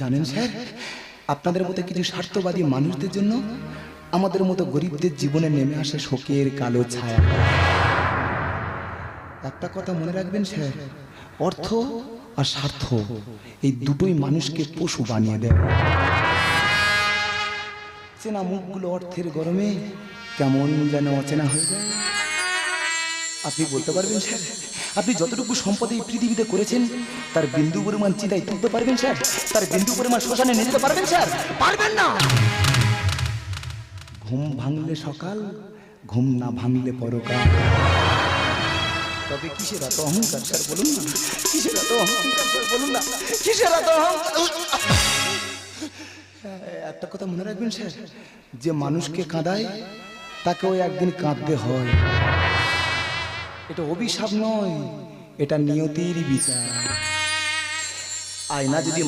জানেন স্যার, আপনাদের মতো কিছু স্বার্থবাদী মানুষদের জন্য আমাদের মতো গরিবদের জীবনে নেমে আসে শোকের কালো ছায়া। একটা কথা মনে রাখবেন স্যার, অর্থ আর স্বার্থ এই দুটোই মানুষকে পশু বানিয়ে দেয়। চেনা মুখগুলো অর্থের গরমে কেমন যেন অচেনা হয়ে যায়। আপনি বলতে পারবেন, স্যার? আপনি যতটুকু সম্পদ এই পৃথিবীতে করেছেন, তার বিন্দু পরিমাণ চিতায় তুলতে পারবেন, স্যার? তার বিন্দু পরিমাণ শ্মশানে নিয়ে যেতে পারবেন, স্যার? পারবেন না! ঘুম ভাঙলে সকাল, ঘুম না ভাঙলে পরকাল। তবে কিসের এত অহংকার, স্যার, বলুন না? কিসের এত অহংকার, স্যার, বলুন না? কিসের এত একটা কথা মনে রাখবেন, স্যার, যে মানুষকে কাঁদায়, তাকেও একদিন কাঁদতে হয়। এটা অভিশাপ নয় এটা নিয়তির বিচার। আয়না যদি